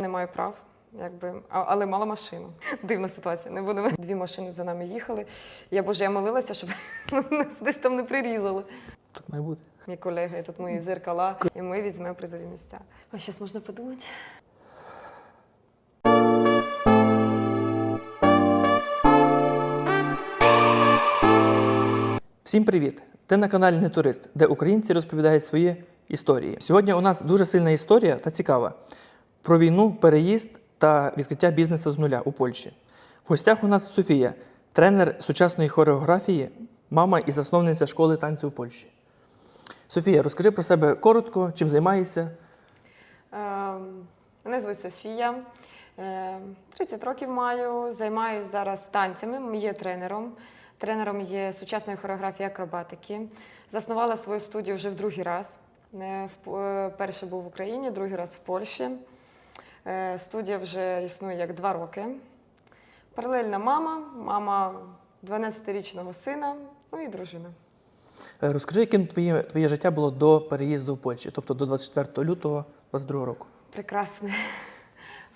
Не маю прав, якби, але мала машину. Дивна ситуація. Не будемо. Дві машини за нами їхали. Я боже, я молилася, щоб нас десь там не прирізали. Так має бути. Мій колега, і тут мої зеркала, і ми візьмемо призові місця. А зараз можна подумати. Всім привіт! Ти на каналі Не Турист, де українці розповідають свої історії. Сьогодні у нас дуже сильна історія та цікава про війну, переїзд та відкриття бізнесу з нуля у Польщі. В гостях у нас Софія, тренер сучасної хореографії, мама і засновниця школи танцю у Польщі. Софія, розкажи про себе коротко, чим займаєшся. Ем, Мене звуть Софія. Ем, 30 років маю. Займаюся зараз танцями. Є тренером. Тренером є сучасної хореографії акробатики. Заснувала свою студію вже в другий раз. Е, е, Перший був в Україні, другий раз в Польщі. Е, Студія вже існує як два роки. Паралельна мама, мама 12-річного сина, ну і дружина. Е, Розкажи, яким твоє, твоє життя було до переїзду у Польщі, тобто до 24 лютого 2022 року. Прекрасне.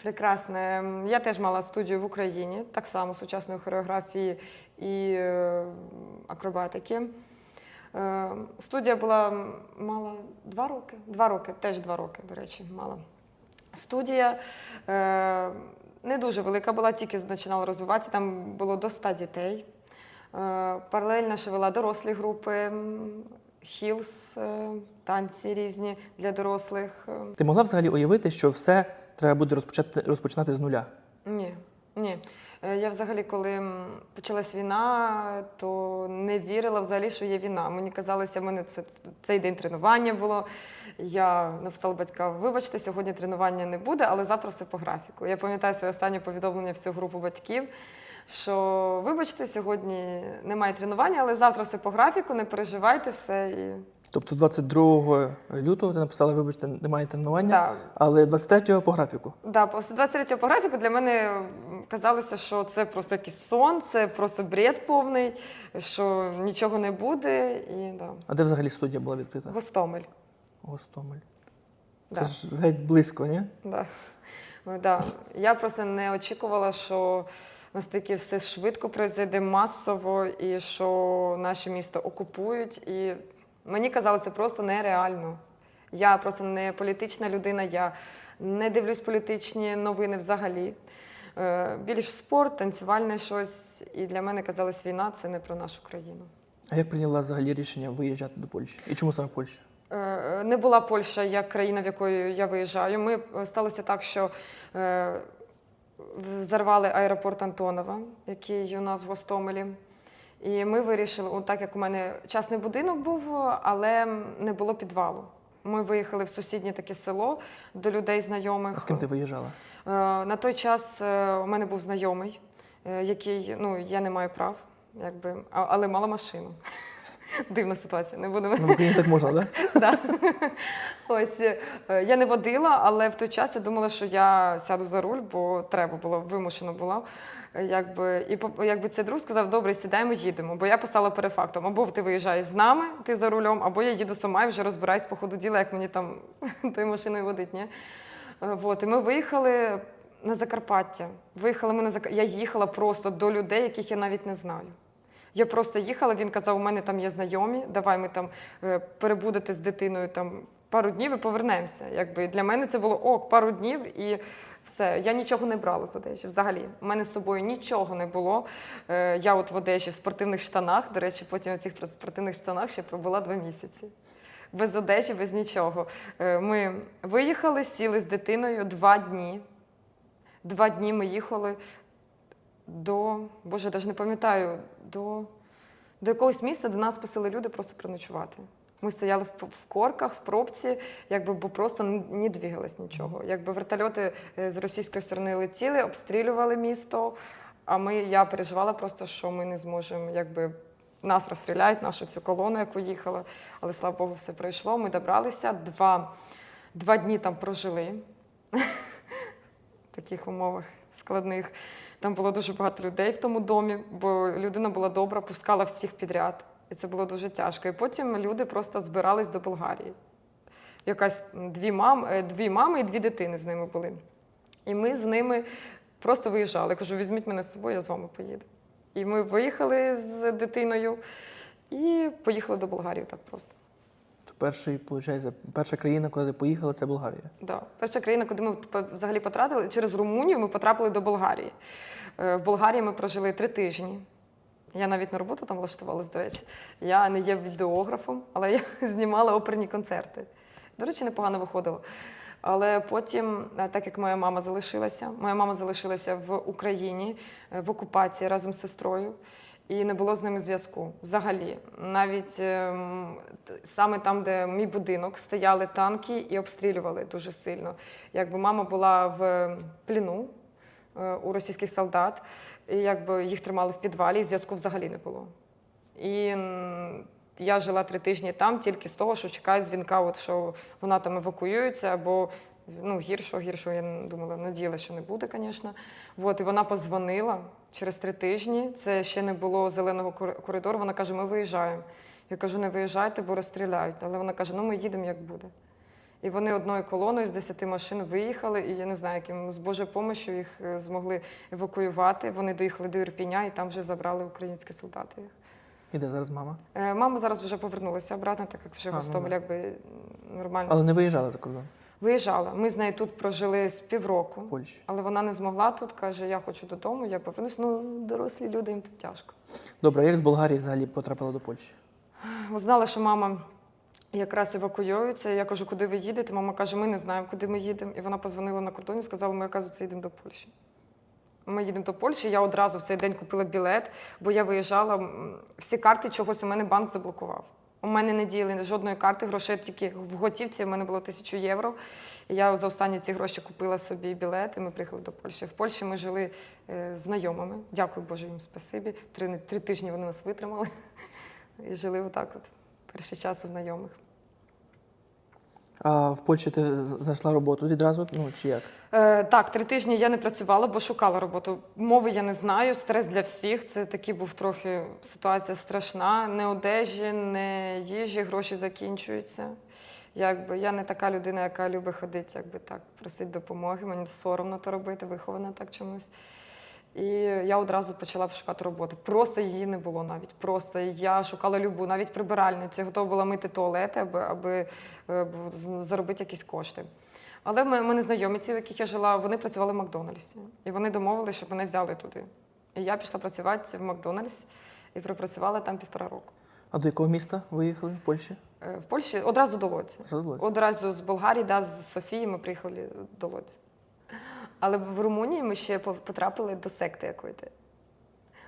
Прекрасне. Я теж мала студію в Україні, так само сучасної хореографії і е, акробатики. Е, Студія була мала два роки. Два роки, теж два роки, до речі, мала. Студія е, не дуже велика була, тільки починала розвиватися. Там було до 100 дітей. Е, Паралельно ще вела дорослі групи, хілс, е, танці різні для дорослих. е, Ти могла взагалі уявити, що все треба буде розпочати, розпочинати з нуля? ні, ні. Я взагалі, коли почалась війна, то не вірила взагалі, що є війна. Мені казалося, в мене це цей день тренування було. Я написала батькам, вибачте, сьогодні тренування не буде, але завтра все по графіку. Я пам'ятаю своє останнє повідомлення в цю групу батьків. Що вибачте, сьогодні немає тренування, але завтра все по графіку, не переживайте все. І... Тобто 22 лютого ти написала, вибачте, немає тренування, Да, але 23-го по графіку. Да, після 23 по графіку для мене казалося, що це просто якийсь сон, це просто бред повний, що нічого не буде. І да. А де взагалі студія була відкрита? Гостомель. Гостомель. Да. Це ж геть близько, ні? Да. Ну, да. Я просто не очікувала, що настільки все швидко пройде масово, і що наше місто окупують. І мені казалося, це просто нереально. Я просто не політична людина, я не дивлюсь політичні новини взагалі. Е, Більш спорт, танцювальне щось. І для мене казалось, війна це не про нашу країну. А як прийняла взагалі рішення виїжджати до Польщі? І чому саме Польща? Е, Не була Польща як країна, в якої я виїжджаю. Ми е, сталося так, що е, взорвали аеропорт Антонова, який у нас в Гостомелі. І ми вирішили, от так як у мене частний будинок був, але не було підвалу. Ми виїхали в сусіднє таке село до людей знайомих. А з ким ти виїжджала? Е, На той час е, у мене був знайомий, е, який, ну, я не маю прав, якби, але мала машину. Дивна ситуація, не будемо. Ну, в Україні так можна, так? Да. Ось е, я не водила, але в той час я думала, що я сяду за руль, бо треба було, вимушено була. Якби, і якби цей друг сказав, добре, сідаємо, їдемо. Бо я поставила перед фактом, або ти виїжджаєш з нами, ти за рулем, або я їду сама і вже розбираюсь по ходу діла, як мені там тою машиною водить. Ні? Е, Вот, і ми виїхали на Закарпаття. Виїхали ми на Зак... Я їхала просто до людей, яких я навіть не знаю. Я просто їхала, він казав, у мене там є знайомі, давай ми там е, перебудете з дитиною там пару днів і повернемося. Якби для мене це було ок, пару днів і все. Я нічого не брала з Одежі. Взагалі, у мене з собою нічого не було. Е, Я от в Одежі в спортивних штанах. До речі, потім в цих спортивних штанах ще пробула два місяці. Без одежі, без нічого. Е, Ми виїхали, сіли з дитиною два дні. Два дні ми їхали до, боже, я навіть не пам'ятаю, до, до якогось місця, де нас пустили люди просто приночувати. Ми стояли в, в корках, в пробці, якби, бо просто не двигалось нічого. Якби вертольоти е, з російської сторони летіли, обстрілювали місто. А ми, я переживала просто, що ми не зможемо, якби нас розстріляють, нашу цю колону, яку їхала. Але слава Богу, все пройшло. Ми добралися, два, два дні там прожили в таких умовах складних. Там було дуже багато людей в тому домі, бо людина була добра, пускала всіх підряд. І це було дуже тяжко. І потім люди просто збирались до Болгарії. Якась дві, мам, е, дві мами і дві дитини з ними були. І ми з ними просто виїжджали. Я кажу, візьміть мене з собою, я з вами поїду. І ми виїхали з дитиною і поїхали до Болгарії так просто. Перший, виходить, перша країна, куди ти поїхала, це Болгарія. Да. Перша країна, куди ми взагалі потрапили, через Румунію ми потрапили до Болгарії. Е, В Болгарії ми прожили три тижні. Я навіть на роботу там влаштувалась, до речі. Я не є відеографом, але я знімала оперні концерти. До речі, непогано виходило. Але потім, е, так як моя мама залишилася, моя мама залишилася в Україні е, в окупації разом з сестрою, і не було з ними зв'язку взагалі. Навіть ем, саме там, де мій будинок, стояли танки і обстрілювали дуже сильно. Якби мама була в пліну е, у російських солдат, і якби їх тримали в підвалі, і зв'язку взагалі не було. І я жила три тижні там тільки з того, що чекаю дзвінка, от, що вона там евакуюється, або ну, гіршого, гіршого, я думала, надіялася, що не буде, звісно. От, і вона позвонила через три тижні. Це ще не було зеленого коридору. Вона каже: ми виїжджаємо. Я кажу, не виїжджайте, бо розстріляють. Але вона каже, ну ми їдемо як буде. І вони одною колоною з 10 машин виїхали, і я не знаю, яким з Божою допомогою їх е, змогли евакуювати. Вони доїхали до Ірпіня і там вже забрали українські солдати їх. І де зараз мама? Е, Мама зараз вже повернулася обратно, так як вже в А, ну Гостомелі якби нормально Але не виїжджала за кордон виїжджала. Ми з нею тут прожили з півроку, Польщі. але вона не змогла тут. каже: я хочу додому, я повернусь. Ну, дорослі люди їм тут тяжко. Добре, а як з Болгарії взагалі потрапила до Польщі? Знала, що мама якраз евакуюється. Я кажу, куди ви їдете? Мама каже, ми не знаємо, куди ми їдемо. І вона позвонила на кордон і сказала, ми, оказується, їдемо до Польщі. Ми їдемо до Польщі. Я одразу в цей день купила білет, бо я виїжджала. Всі карти чогось у мене банк заблокував. У мене не діяли жодної карти, грошей тільки в готівці. У мене було тисячу євро. І я за останні ці гроші купила собі білет, і ми приїхали до Польщі. В Польщі ми жили е, знайомими. Дякую Боже їм спасибі. Три, три тижні вони нас витримали. І жили отак от. Перший час у знайомих. А в Польщі ти знайшла роботу відразу? Ну чи як? Е, так, три тижні я не працювала, бо шукала роботу. Мови я не знаю. Стрес для всіх. Це такий був трохи ситуація страшна. Не одежі, не їжі, гроші закінчуються. Якби я не така людина, яка любить ходити, якби так, просить допомоги. Мені соромно то робити, вихована так чомусь. І я одразу почала шукати роботу. Просто її не було навіть. Просто я шукала любу, навіть прибиральницю. Готова була мити туалети, аби, аби е, заробити якісь кошти. Але ми, мене знайомі, ці, в яких я жила, вони працювали в Макдональдсі. І вони домовилися, щоб мене взяли туди. І я пішла працювати в Макдональдс і пропрацювала там півтора року. А до якого міста виїхали в Польщі? Е, В Польщі одразу до Лоці. Одразу з Болгарії, да, з Софії ми приїхали до Лоці. Але в Румунії ми ще потрапили до секти якої.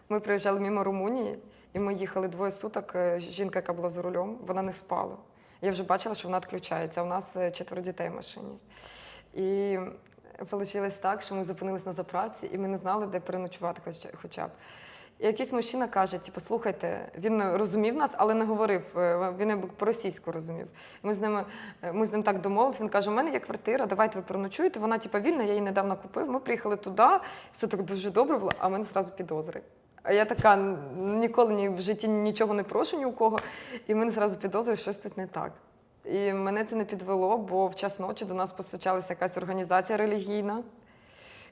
Ми приїжджали мимо Румунії, і ми їхали двоє суток. Е, Жінка, яка була за рулем, вона не спала. Я вже бачила, що вона відключається. У нас е, четверо дітей в машині. І вийшло так, що ми зупинились на заправці, і ми не знали, де переночувати хоча б. І якийсь мужчина каже: типу, слухайте, він розумів нас, але не говорив. е, Він по-російську розумів. Ми з ними е, ми з ним так домовились. Він каже: у мене є квартира, давайте ви переночуєте. Вона типу, вільна, я її недавно купив. Ми приїхали туди, все так дуже добре було, а в мене зразу підозри. А я така ніколи ні в житті нічого не прошу ні у кого. І мене зразу підозри, що щось тут не так. І мене це не підвело, бо в час ночі до нас постучалася якась організація релігійна.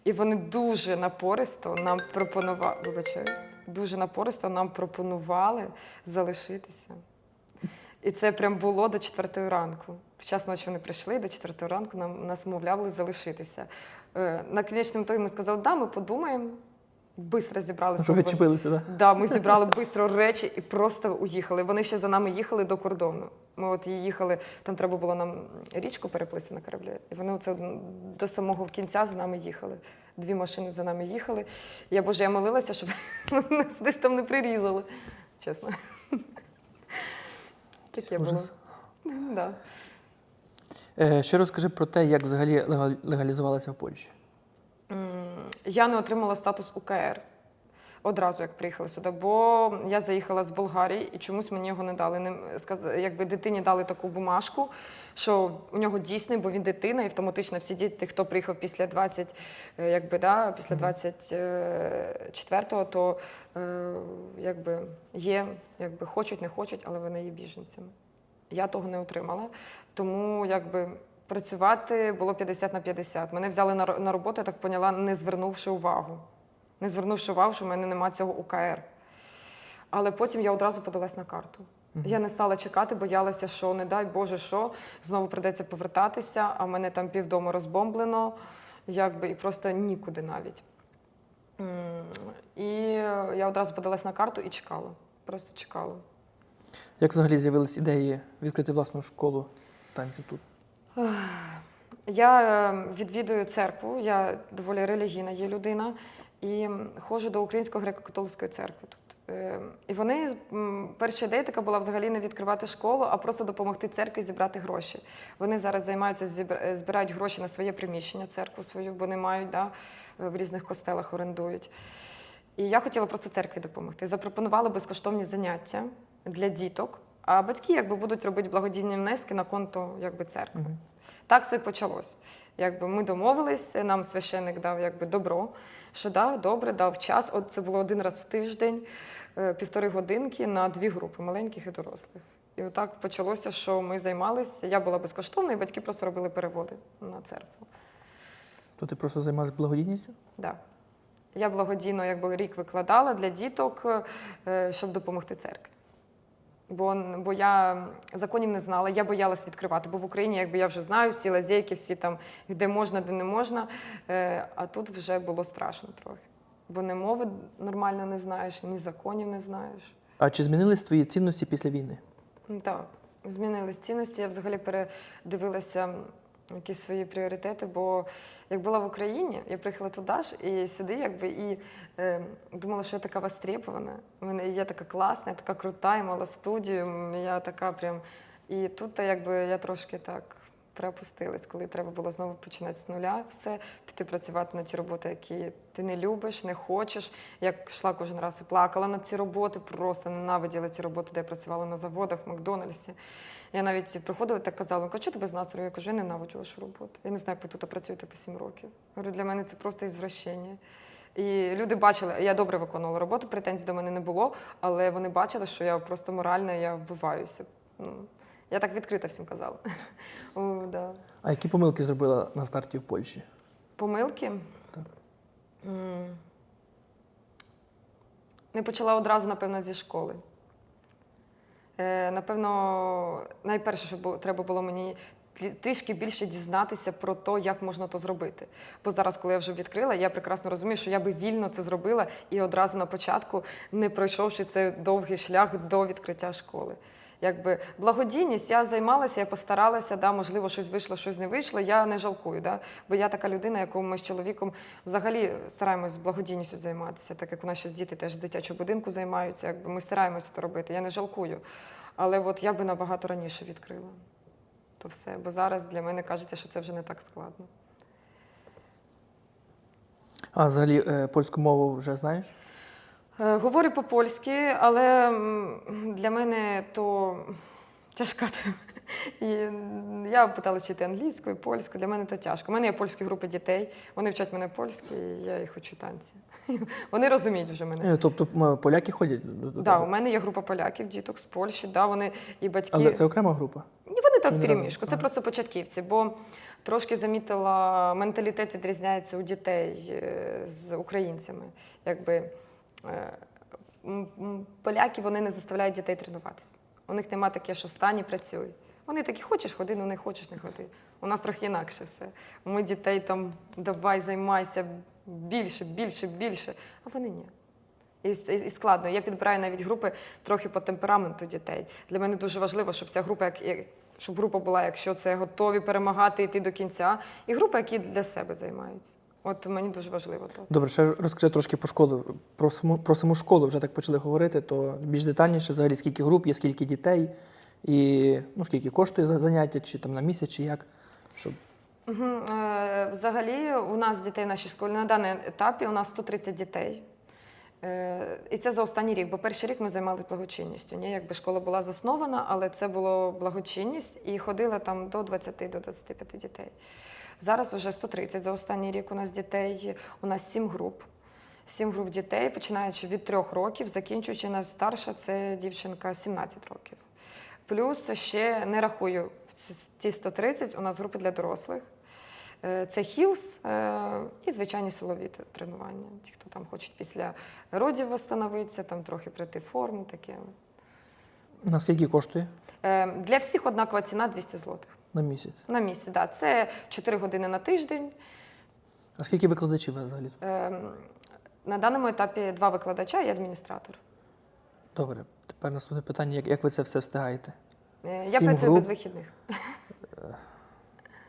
І вони дуже напористо нам пропонували, вибачаю, дуже напористо нам пропонували залишитися. І це прям було до четвертої ранку. В час ночі вони прийшли, до четвертої ранку нам нас мовляли залишитися. Е, На кінечному ітогі ми сказали, да, ми подумаємо. Бистро зібрали Ну, що свої відчепилися, так? Да, ми зібрали швидко речі і просто уїхали. Вони ще за нами їхали до кордону. Ми от їхали, там треба було нам річку переплисти на кораблі. І вони оце до самого кінця за нами їхали. Дві машини за нами їхали. Я боже, я молилася, щоб нас десь там не прирізали. Чесно. Таке було. Да. Е, ще розкажи про те, як взагалі легалізувалася в Польщі. Я не отримала статус УКР одразу, як приїхала сюди, бо я заїхала з Болгарії і чомусь мені його не дали. Не сказ- якби дитині дали таку бумажку, що у нього дійсний, бо він дитина, і автоматично всі діти, хто приїхав після 20, е, якби да, після 24-го, то е, якби є, якби хочуть, не хочуть, але вони є біженцями. Я того не отримала. Тому якби працювати було 50 на 50. Мене взяли на, роботу, я так поняла, не звернувши увагу. Не звернувши увагу, що в мене немає цього УКР. Але потім я одразу подалась на карту. Я не стала чекати, боялася, що не дай Боже, що знову прийдеться повертатися, а в мене там півдому розбомблено, якби і просто нікуди навіть. І я одразу подалась на карту і чекала. Просто чекала. Як взагалі з'явились ідеї відкрити власну школу танців тут? Я е, відвідую церкву, я доволі релігійна є людина, і ходжу до Української греко-католицької церкви тут. Е, І вони перша ідея така була взагалі не відкривати школу, а просто допомогти церкві зібрати гроші. Вони зараз займаються е, збирають гроші на своє приміщення, церкву свою, бо не мають, да, в різних костелах орендують. І я хотіла просто церкві допомогти. Запропонувала безкоштовні заняття для діток, а батьки якби будуть робити благодійні внески на конто якби, церкви. Мгм. Так все почалось. Якби ми домовились, нам священник дав якби добро, що да, добре, дав час. От це було один раз в тиждень, е, півтори годинки на дві групи маленьких і дорослих. І отак почалося, що ми займалися. Я була безкоштовна, і батьки просто робили переводи на церкву. То ти просто займалась благодійністю? Да. Я благодійно якби рік викладала для діток, е, щоб допомогти церкві. Бо, бо я законів не знала, я боялась відкривати, бо в Україні, якби я вже знаю, всі лазейки, всі там, де можна, де не можна. Е, А тут вже було страшно трохи. Бо ні мови нормально не знаєш, ні законів не знаєш. А чи змінились твої цінності після війни? Так, змінились цінності. Я взагалі передивилася якісь свої пріоритети, бо як була в Україні, я приїхала туди ж і сюди, якби і е, думала, що я така востребована. У мене я така класна, я така крута, я мала студію. Я така прям. І тут якби я трошки так приопустилась, коли треба було знову починати з нуля все, піти працювати на ті роботи, які ти не любиш, не хочеш. Я йшла кожен раз і плакала на ці роботи, просто ненавиділа ці роботи, де я працювала на заводах, в Макдональдсі. Я навіть приходила так казала, кажу, що ти без настрою? Я кажу, я ненавиджу вашу роботу. Я не знаю, як ви тут працюєте по сім років. Говорю, для мене це просто ізвращення. І люди бачили, я добре виконувала роботу, претензій до мене не було, але вони бачили, що я просто морально я вбиваюся. Я так відкрито всім казала. О, да. А які помилки зробила на старті в Польщі? Помилки? Так. М. Не почала одразу, напевно, зі школи. Е, напевно, найперше, що було- треба було мені трішки більше дізнатися про те, як можна то зробити. Бо зараз, коли я вже відкрила, я прекрасно розумію, що я би вільно це зробила і одразу на початку, не пройшовши цей довгий шлях до відкриття школи. Якби благодійність, я займалася, я постаралася, да, можливо, щось вийшло, щось не вийшло. Я не жалкую, да, бо я така людина, яку ми з чоловіком взагалі стараємось благодійністю займатися, так як у нас ще діти теж з дитячого будинку займаються. Якби ми стараємося це робити. Я не жалкую. Але от я би набагато раніше відкрила то все. Бо зараз для мене кажеться, що це вже не так складно. А взагалі е, польську мову вже знаєш? Е, Говорю по-польськи, але для мене то тяжка тема. І я питала вчити англійську і польську. Для мене то тяжко. У мене є польські групи дітей, вони вчать мене польськи, і я їх учу танці. Вони розуміють вже мене. Е, Тобто поляки ходять Да, у мене є група поляків, діток з Польщі, да, вони і батьки. Але це окрема група. Ні, вони так в переміжку. Це Ага. просто початківці, бо трошки замітила, менталітет відрізняється у дітей е, з українцями. Якби поляки вони не заставляють дітей тренуватися. У них нема таке, що встань і працюй. Вони такі, хочеш ходи, ну не хочеш, не ходи. У нас трохи інакше все. Ми дітей там давай займайся більше, більше, більше, а вони ні. І, і, і складно. Я підбираю навіть групи трохи по темпераменту дітей. Для мене дуже важливо, щоб ця група, як, щоб група була, якщо це готові перемагати, йти до кінця, і група, які для себе займаються. От мені дуже важливо то. Добре, ще розкажи трошки про школу. Про саму, про саму школу вже так почали говорити, то більш детальніше, взагалі, скільки груп є, скільки дітей, і ну, скільки коштує за заняття, чи там на місяць, чи як. Щоб... Угу. Е, взагалі, у нас дітей в нашій школі на даний етапі у нас 130 дітей. Е, і це за останній рік, бо перший рік ми займалися благочинністю. Ні? Якби школа була заснована, але це було благочинність і ходили там до 20 до 25 дітей. Зараз вже 130 за останній рік у нас дітей. У нас 7 груп. Сім груп дітей, починаючи від трьох років, закінчуючи найстарша, це дівчинка 17 років. Плюс ще не рахую ті 130 у нас групи для дорослих. Е, Це хілс е, і звичайні силові тренування. Ті, хто там хочуть після родів встановитися, там трохи прийти в форму, таке. Наскільки коштує Е, Для всіх однакова ціна 200 злотих. На місяць? На місці, да. Це 4 години на тиждень. А скільки викладачів у вас взагалі? Е, На даному етапі два викладача і адміністратор. Добре, тепер наступне питання: як, як ви це все встигаєте? Е, Я Сім працюю груп. без вихідних.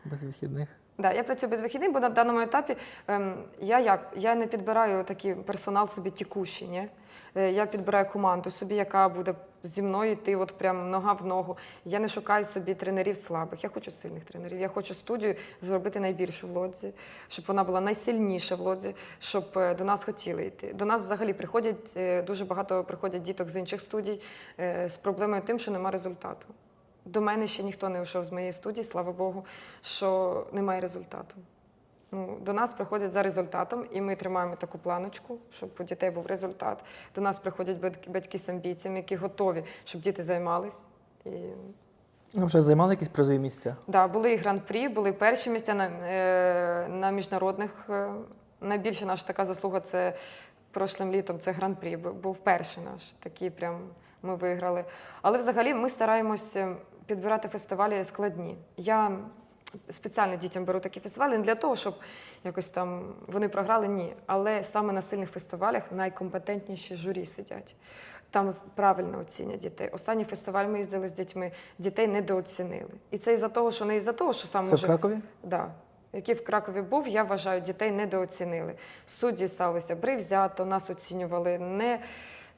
Без вихідних? Да, я працюю без вихідних, бо на даному етапі ем, я як я не підбираю такий персонал собі тікущий. Ні? Е, Я підбираю команду собі, яка буде зі мною йти от прям нога в ногу. Я не шукаю собі тренерів слабих. Я хочу сильних тренерів. Я хочу студію зробити найбільшу в лодзі, щоб вона була найсильніша в лодзі, щоб е, до нас хотіли йти. До нас взагалі приходять е, дуже багато приходять діток з інших студій з проблемою тим, що немає результату. До мене ще ніхто не йшов з моєї студії, слава Богу, що немає результату. Ну, до нас приходять за результатом, і ми тримаємо таку планочку, щоб у дітей був результат. До нас приходять батьки, з амбіціями, які готові, щоб діти займались. І Ви вже займали якісь призові місця? да, були і гран-прі, були перші місця на, е, на міжнародних. Е, найбільша наша така заслуга це прошлим літом це гран-прі. Був перший наш. Такий прям ми виграли. Але взагалі ми стараємося підбирати фестивалі складні. Я спеціально дітям беру такі фестивалі не для того, щоб якось там вони програли, ні. Але саме на сильних фестивалях найкомпетентніші журі сидять. Там правильно оцінять дітей. Останній фестиваль ми їздили з дітьми, дітей недооцінили. І це із-за того, що не із-за того, що сам Це в Кракові? Да. Який в Кракові був, я вважаю, дітей недооцінили. Судді сталися взято, нас оцінювали не,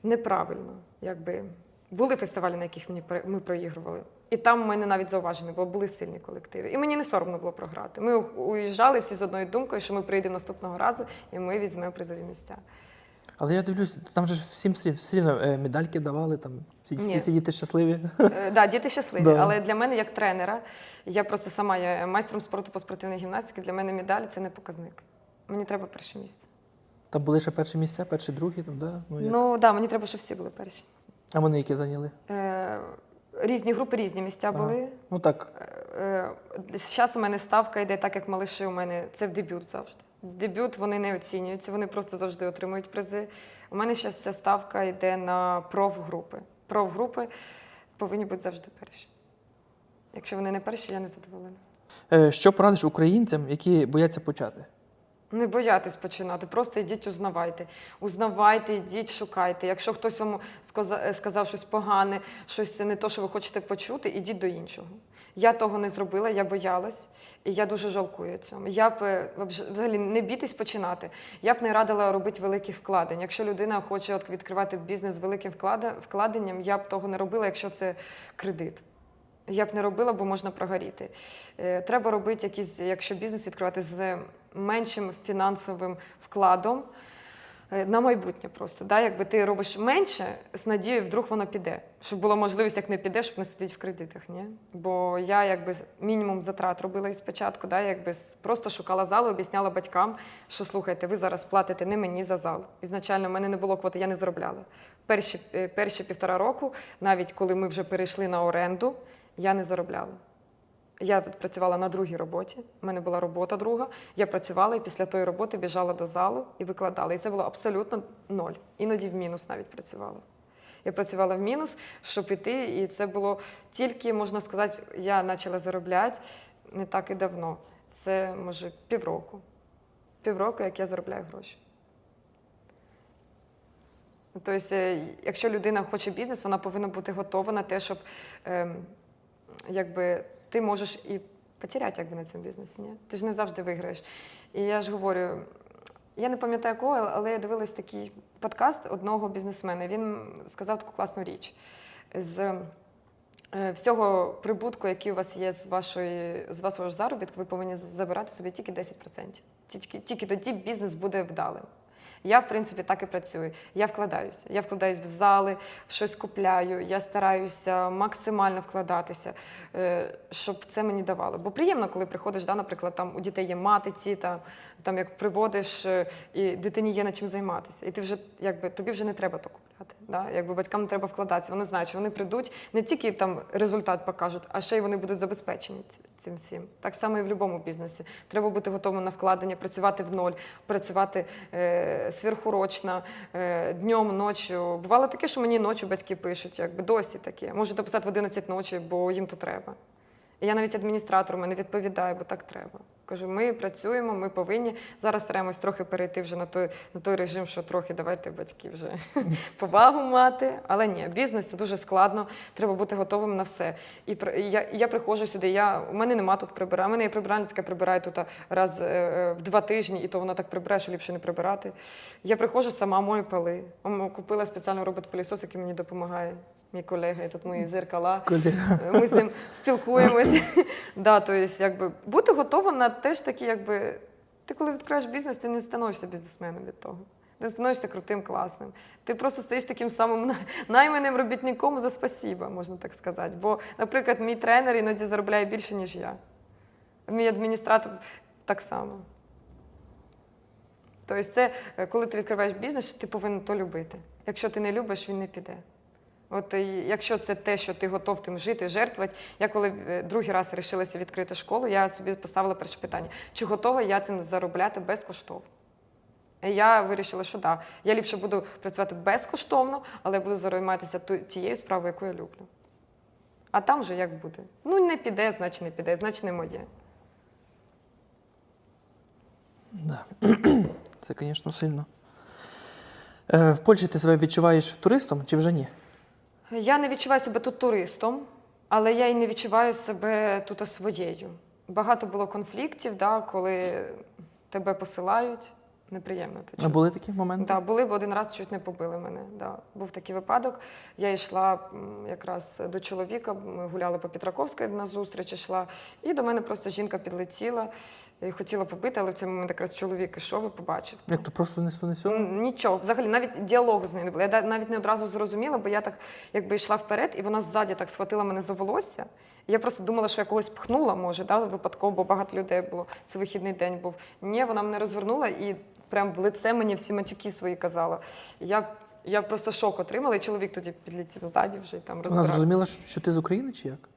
неправильно. Якби. Були фестивалі, на яких мені ми проігрували. І там в мене навіть зауваження було, були сильні колективи. І мені не соромно було програти. Ми уїжджали всі з одною думкою, що ми прийдемо наступного разу і ми візьмемо призові місця. Але я дивлюсь, там же всім все рівно- все рівно е, медальки давали, там всі, всі, Ні. всі діти щасливі. Е, Да, діти щасливі, Да. але для мене як тренера, я просто сама є майстром спорту по спортивній гімнастиці, для мене медаль це не показник. Мені треба перше місце. Там були ще перші місця, перші, другі, там, да? ну, як? Ну так, да, мені треба, щоб всі були перші. А вони які зайняли? Е, різні групи, різні місця Ага. були. Ну так, Зараз у мене ставка йде так, як малиші у мене. Це в дебют завжди. Дебют вони не оцінюються, вони просто завжди отримують призи. У мене зараз ця ставка йде на профгрупи. Профгрупи повинні бути завжди перші. Якщо вони не перші, я не задоволена. е, що порадиш українцям, які бояться почати? Не боятись починати, просто йдіть, узнавайте. Узнавайте, йдіть, шукайте. Якщо хтось вам е, сказав щось погане, щось не то, що ви хочете почути, ідіть до іншого. Я того не зробила, я боялась, і я дуже жалкую цьому. Я б взагалі не бійтесь починати. Я б не радила робити великі вкладення. Якщо людина хоче відкривати бізнес з великим вкладенням, я б того не робила, якщо це кредит. Я б не робила, бо можна прогоріти. Е, Треба робити якісь, якщо бізнес відкривати з меншим фінансовим вкладом на майбутнє просто. Да? Якби ти робиш менше, з надією, вдруг воно піде. Щоб була можливість, як не піде, щоб не сидіти в кредитах. Ні? Бо я якби мінімум затрат робила і спочатку, да? якби просто шукала залу, об'ясняла батькам, що слухайте, ви зараз платите не мені за зал. Ізначально в мене не було квоти, я не заробляла. Перші, е, перші півтора року, навіть коли ми вже перейшли на оренду, я не заробляла. Я працювала на другій роботі. У мене була робота друга. Я працювала і після тої роботи біжала до залу і викладала. І це було абсолютно ноль. Іноді в мінус навіть працювала. Я працювала в мінус, щоб іти, і це було тільки, можна сказати, я почала заробляти не так і давно. Це може півроку. Півроку, як я заробляю гроші. Тобто, е, якщо людина хоче бізнес, вона повинна бути готова на те, щоб ем, якби ти можеш і потеряти якби, на цьому бізнесі. Ні? Ти ж не завжди виграєш. І я ж говорю, я не пам'ятаю кого, але я дивилась такий подкаст одного бізнесмена. Він сказав таку класну річ. З е, всього прибутку, який у вас є з, вашої, з вашого заробітку, ви повинні забирати собі тільки 10%. Тільки, тільки тоді бізнес буде вдалим. Я, в принципі, так і працюю. Я вкладаюся. Я вкладаюсь в зали, в щось купляю. Я стараюся максимально вкладатися, е, щоб це мені давало. Бо приємно, коли приходиш, да, наприклад, там у дітей є матиці, там, там як приводиш, е, і дитині є над чим займатися. І ти вже якби тобі вже не треба то купляти. Да? Якби батькам не треба вкладатися. Вони знають, що вони прийдуть, не тільки там результат покажуть, а ще й вони будуть забезпечені ці- цим всім. Так само і в будь-якому бізнесі. Треба бути готовим на вкладення, працювати в ноль, працювати е, сверхурочно, е, днем, ночі. Бувало таке, що мені ночі батьки пишуть, якби досі таке. Можуть дописати в 11 ночі, бо їм то треба. Я навіть адміністратору не відповідаю, бо так треба. Кажу, ми працюємо, ми повинні. Зараз стараємось трохи перейти вже на той, на той режим, що трохи давайте батьки вже повагу мати. Але ні, бізнес це дуже складно, треба бути готовим на все. І я, я приходжу сюди. Я, у мене нема тут прибирання. Мене є прибиральниця, яка прибирає тут раз е, е, в два тижні, і то вона так прибирає, що ліпше не прибирати. Я приходжу сама мою поли. М, Купила спеціальний робот-пилісос, який мені допомагає. Мій колега, і тут мої зеркала. Ми з ним спілкуємося. да, то есть, якби, бути готовим на теж такі, якби. Ти коли відкриваєш бізнес, ти не становишся бізнесменом від того. Ти становишся крутим, класним. Ти просто стаєш таким самим найманим робітником за спасіба, можна так сказати. Бо, наприклад, мій тренер іноді заробляє більше, ніж я. Мій адміністратор так само. Тобто, це е, коли ти відкриваєш бізнес, ти повинен то любити. Якщо ти не любиш, він не піде. От якщо це те, що ти готов тим жити, жертвувати. Я коли е, другий раз вирішилася відкрити школу, я собі поставила перше питання: чи готова я цим заробляти безкоштовно? Я вирішила, що так. Я ліпше буду працювати безкоштовно, але буду займатися тією справою, яку я люблю. А там вже як буде. Ну, не піде, значить не піде, значить не моє. Да. Це, звісно, сильно. Е, в Польщі ти себе відчуваєш туристом чи вже ні? Я не відчуваю себе тут туристом, але я і не відчуваю себе тут своєю. Багато було конфліктів, да, коли тебе посилають. Неприємно. Ти А були такі моменти? Да, були б один раз чуть не побили мене. Да. Був такий випадок. Я йшла якраз до чоловіка, ми гуляли по Петраковській на зустріч, йшла, і до мене просто жінка підлетіла і хотіла побити, але в цей момент якраз чоловік ішов і побачив. Як то просто не цього? Нічого, взагалі навіть діалогу з нею не було. Я навіть не одразу зрозуміла, бо я так якби йшла вперед, і вона ззаді так схватила мене за волосся. І Я просто думала, що я когось пхнула, може, да, випадково, бо багато людей було. Це вихідний день був. Ні, вона мене розвернула і прям в лице мені всі матюки свої казала. І Я, я просто шок отримала, і чоловік тоді підлетів ззаді вже і там Вона зрозуміла, що що ти з України чи як?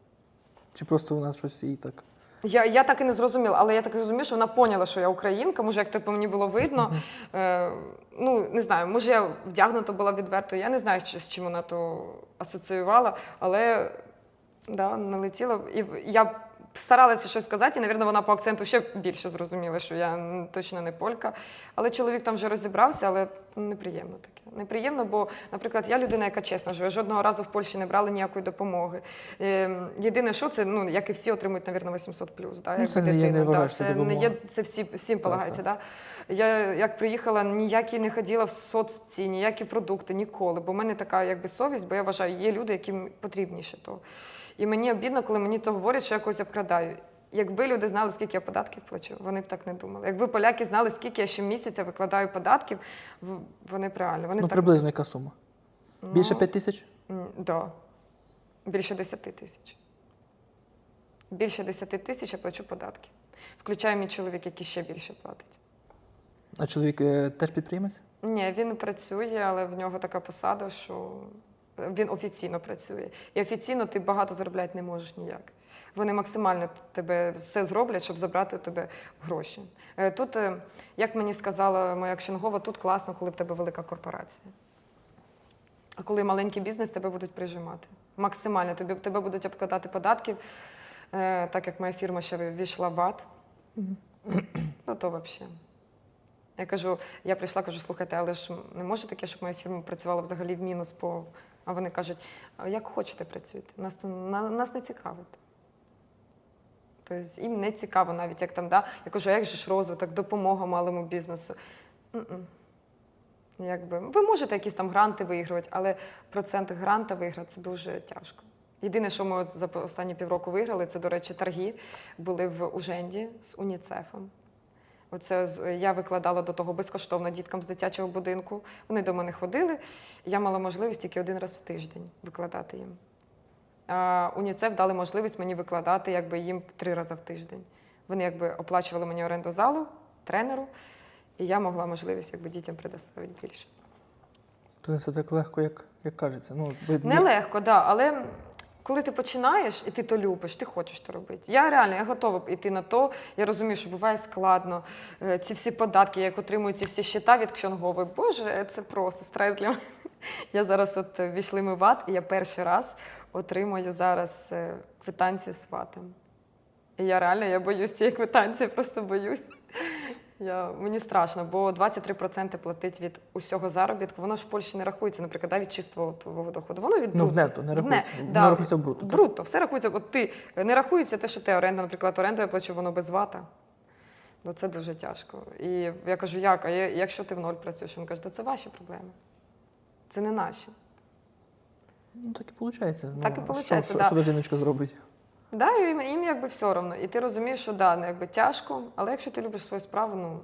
Чи просто вона щось їй так? Я, я так і не зрозуміла, але я так зрозуміла, що вона поняла, що я українка. Може, як то по мені було видно. Е, ну, не знаю, може, я вдягнута була відверто. Я не знаю, з чим вона то асоціювала, але да, налетіла. І я старалася щось сказати, і, мабуть, вона по акценту ще більше зрозуміла, що я точно не полька. Але чоловік там вже розібрався, але неприємно таке. Неприємно, бо, наприклад, я людина, яка чесно живе. Жодного разу в Польщі не брала ніякої допомоги. Е, єдине, що це, ну, як і всі отримують, мабуть, 800 плюс. Да, Ну, якби це не є, не да, це не є, це всі, всім полагається. Да? Я як приїхала, ніякі не ходила в соцці, ніякі продукти, ніколи. Бо в мене така якби совість, бо я вважаю, є люди, яким потрібніше того. І мені обідно, коли мені то говорять, що я когось обкрадаю. Якби люди знали, скільки я податків плачу, вони б так не думали. Якби поляки знали, скільки я щомісяця викладаю податків, вони б реально. Вони Ну, так, приблизно яка сума? Більше Ну, 5 тисяч? Да. Більше 10 тисяч. Більше 10 тисяч я плачу податки. Включає мій чоловік, який ще більше платить. А чоловік е, теж підприємець? Ні, він працює, але в нього така посада, що він офіційно працює. І офіційно ти багато заробляти не можеш ніяк. Вони максимально тебе все зроблять, щоб забрати у тебе гроші. Е, Тут, е, як мені сказала моя кшенгова, тут класно, коли в тебе велика корпорація. А коли маленький бізнес, тебе будуть прижимати. Максимально тобі, тебе будуть обкладати податків, е, так як моя фірма ще війшла в АТ. Ну то взагалі. Я кажу, я прийшла, кажу, слухайте, але ж не може таке, щоб моя фірма працювала взагалі в мінус по. А вони кажуть, як хочете працюйте, нас, на, нас не цікавить. Тобто їм не цікаво навіть, як там, да? я кажу, як же ж розвиток, допомога малому бізнесу. Якби, ви можете якісь там гранти вигравати, але процент гранта виграти це дуже тяжко. Єдине, що ми за останні півроку виграли, це, до речі, торги були в Уженді з УНІЦЕФом. Оце я викладала до того безкоштовно діткам з дитячого будинку. Вони до мене ходили. Я мала можливість тільки один раз в тиждень викладати їм. А УНІЦЕФ дали можливість мені викладати якби, їм три рази в тиждень. Вони якби оплачували мені оренду залу, тренеру, і я могла можливість якби, дітям предоставити більше. То не все так легко, як, як кажеться. Ну, Нелегко, да, але коли ти починаєш і ти то любиш, ти хочеш то робити. Я реально я готова йти на то. Я розумію, що буває складно. Е, Ці всі податки, як отримую ці всі щита від Кшонгови, боже, це просто стрес для мене. Я зараз от е, війшли ми в ад, і я перший раз отримую зараз е, квитанцію з ватом. І я реально я боюсь цієї квитанції, просто боюсь. Я, мені страшно, бо 23% платить від усього заробітку. Воно ж в Польщі не рахується, наприклад, да, від чистого твого доходу. Воно від Ну, в нетто не В рахується. не- да, рахується так? Брутто, все рахується. От ти не рахується те, що ти оренда, наприклад, оренду я плачу, воно без вата. Ну це дуже тяжко. І я кажу, як? А я- якщо ти в ноль працюєш? Він каже, «Та це ваші проблеми. Це не наші. Ну, так і виходить. Ну, Так і а получається, Що, що, да. що жіночка зробить? Да, їм, їм якби все одно. І ти розумієш, що да, ну, якби тяжко, але якщо ти любиш свою справу, ну.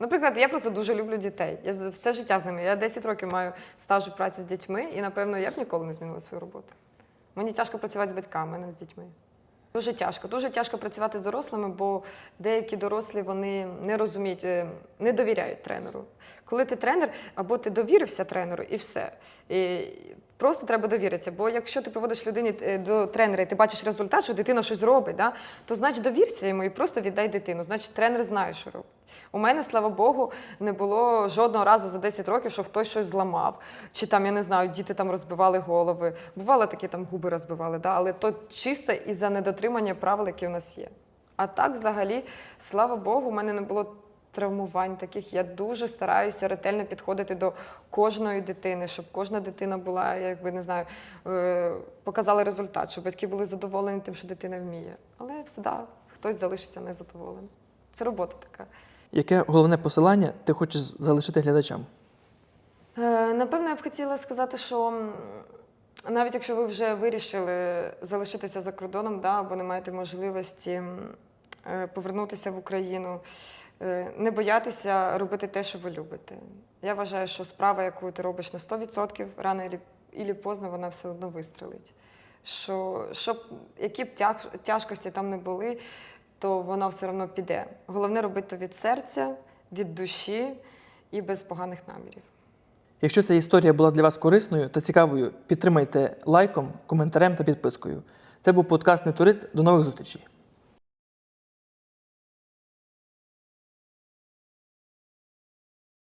Наприклад, я просто дуже люблю дітей. Я з- все життя з ними. Я 10 років маю стажу праці з дітьми, і напевно я б ніколи не змінила свою роботу. Мені тяжко працювати з батьками, а не з дітьми. Дуже тяжко. Дуже тяжко працювати з дорослими, бо деякі дорослі вони не розуміють, е, не довіряють тренеру. Коли ти тренер, або ти довірився тренеру, і все. І просто треба довіритися. Бо якщо ти приводиш людині е, до тренера, і ти бачиш результат, що дитина щось робить, да, то значить довірся йому і просто віддай дитину. Значить, тренер знає, що робить. У мене, слава Богу, не було жодного разу за 10 років, що хтось щось зламав. Чи там, я не знаю, діти там розбивали голови. Бувало такі там губи розбивали, да? але то чисто із-за недотримання правил, які у нас є. А так, взагалі, слава Богу, у мене не було травмувань таких. Я дуже стараюся ретельно підходити до кожної дитини, щоб кожна дитина була, якби не знаю, е, показала результат, щоб батьки були задоволені тим, що дитина вміє. Але все да, хтось залишиться незадоволений. Це робота така. Яке головне посилання ти хочеш залишити глядачам? Е, Напевно, я б хотіла сказати, що навіть якщо ви вже вирішили залишитися за кордоном, да, або не маєте можливості е, повернутися в Україну, не боятися робити те, що ви любите. Я вважаю, що справа, яку ти робиш на 100%, рано і поздно вона все одно вистрелить. Що, щоб які б тяж- тяжкості там не були, то вона все одно піде. Головне робити від серця, від душі і без поганих намірів. Якщо ця історія була для вас корисною та цікавою, підтримайте лайком, коментарем та підпискою. Це був подкаст «Не турист». До нових зустрічей.